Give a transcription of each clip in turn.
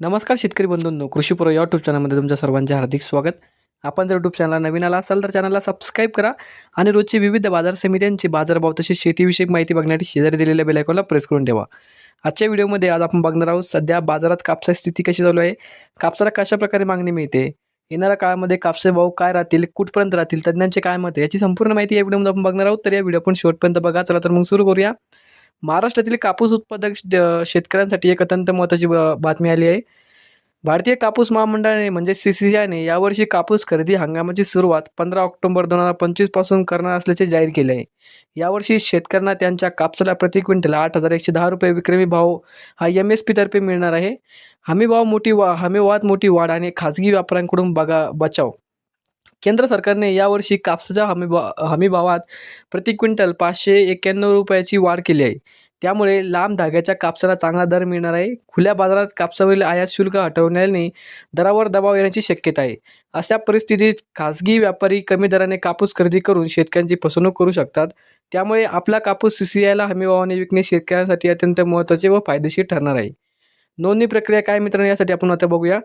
नमस्कार शेतकरी बंधूंनो कृषीपूर्व यूट्यूब चॅनलमध्ये तुमच्या सर्वांचे हार्दिक स्वागत. आपण जर यूट्यूब चॅनलला नवीन आला असाल तर चॅनलला सबस्क्राईब करा आणि रोजची विविध बाजार समित्यांची बाजारभाव तसेच शेतीविषयक माहिती बघण्यासाठी शेजारी दिलेल्या बेलायकॉनला प्रेस करून ठेवा. आजच्या व्हिडिओमध्ये आज आपण बघणार आहोत सध्या बाजारात कापसाची स्थिती कशी चालू आहे कापसाला कशा प्रकारे मागणी मिळते येणाऱ्या काळामध्ये कापसाचे भाव काय राहतील कुठपर्यंत राहतील तज्ज्ञांचे काय मत याची संपूर्ण माहिती या व्हिडिओमध्ये आपण बघणार आहोत. तर या व्हिडिओ आपण शेवटपर्यंत बघा चला तर मग सुरू करूया. महाराष्ट्रातील कापूस उत्पादक श- शेतकऱ्यांसाठी एक अत्यंत महत्त्वाची ब- बातमी आली आहे. भारतीय कापूस महामंडळाने म्हणजे सी सी आयने यावर्षी कापूस खरेदी हंगामाची सुरुवात पंधरा ऑक्टोबर दोन हजार पंचवीसपासून करणार असल्याचे जाहीर केले आहे. यावर्षी शेतकऱ्यांना त्यांच्या कापसाला प्रति क्विंटल आठ हजार एकशे दहा रुपये विक्रमी भाव हा एम एस पीतर्फे मिळणार आहे. हमी भाव मोठी वा हमी मोठी वाढ आणि खाजगी व्यापाऱ्यांकडून बघा बचाव. केंद्र सरकारने यावर्षी कापसाच्या हमी भा प्रति क्विंटल पाचशे एक्क्याण्णव रुपयाची वाढ केली आहे. त्यामुळे लांब धाग्याच्या कापसाला चांगला दर मिळणार आहे. खुल्या बाजारात कापसावरील आयात शुल्क हटवण्याने दरावर दबाव येण्याची शक्यता आहे. अशा परिस्थितीत खासगी व्यापारी कमी दराने कापूस खरेदी करून शेतकऱ्यांची फसवणूक करू शकतात. त्यामुळे आपला कापूस सी सी आयला हमीभावाने विकणे शेतकऱ्यांसाठी अत्यंत महत्त्वाचे व फायदेशीर ठरणार आहे. नोंदणी प्रक्रिया काय मित्रांनो? यासाठी आपण आता बघूया.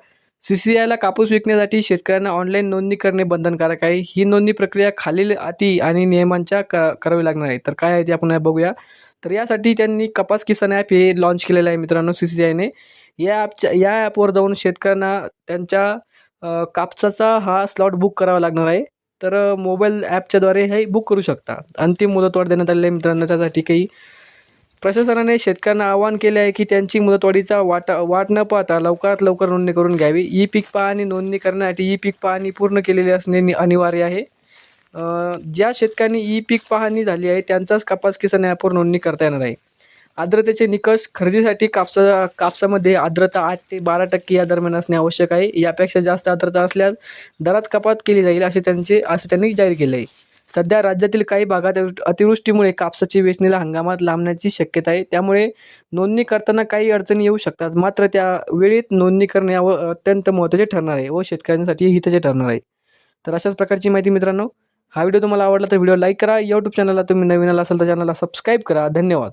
सी सी आयला कापूस विकण्यासाठी शेतकऱ्यांना ऑनलाईन नोंदणी करणे बंधनकारक आहे. ही नोंदणी प्रक्रिया खालील अटी आणि नियमांच्या क करावी लागणार आहे. तर काय आहे ते आपण बघूया. तर यासाठी त्यांनी कपास किसान ॲप हे लॉन्च केलेलं आहे मित्रांनो सी सी आयने या ॲपच्या या ॲपवर जाऊन शेतकऱ्यांना त्यांच्या कापसाचा हा स्लॉट बुक करावा लागणार आहे. तर मोबाईल ॲपच्याद्वारे हे बुक करू शकता. अंतिम मुदतवाढ देण्यात आलेली आहे मित्रांनो. त्यासाठी काही प्रशासनाने शेतकऱ्यांना आवाहन केले आहे की त्यांची मुदतवाढीचा वाटा वाट न पाहता लवकरात लवकर नोंदणी करून घ्यावी. ई पीक पाहणी नोंदणी करण्यासाठी ई पीक पाहणी पूर्ण केलेली असणे अनिवार्य आहे. ज्या शेतकऱ्यांनी ई पीक पाहणी झाली आहे त्यांचाच कपास किसान ॲपवर नोंदणी करता येणार आहे. आर्द्रतेचे निकष खरेदीसाठी कापसा कापसामध्ये आर्द्रता आठ ते बारा टक्के या दरम्यान असणे आवश्यक आहे. यापेक्षा जास्त आर्द्रता असल्यास दरात कपात केली जाईल असे त्यांचे असे त्यांनी जाहीर केले आहे. सध्या राज्यातील काही भागात अतिवृष्टीमुळे कापसाची वेचणीला हंगामात लांबण्याची शक्यता आहे. त्यामुळे नोंदणी करताना काही अडचणी येऊ शकतात. मात्र त्या वेळेत नोंदणी करणे व अत्यंत महत्त्वाचे ठरणार आहे व शेतकऱ्यांसाठी हिताचे ठरणार आहे. तर अशाच प्रकारची माहिती मित्रांनो हा व्हिडिओ तुम्हाला आवडला तर व्हिडिओ लाईक करा. यूट्यूब चॅनलला तुम्ही नवीन आला असाल तर चॅनलला सबस्क्राईब करा. धन्यवाद.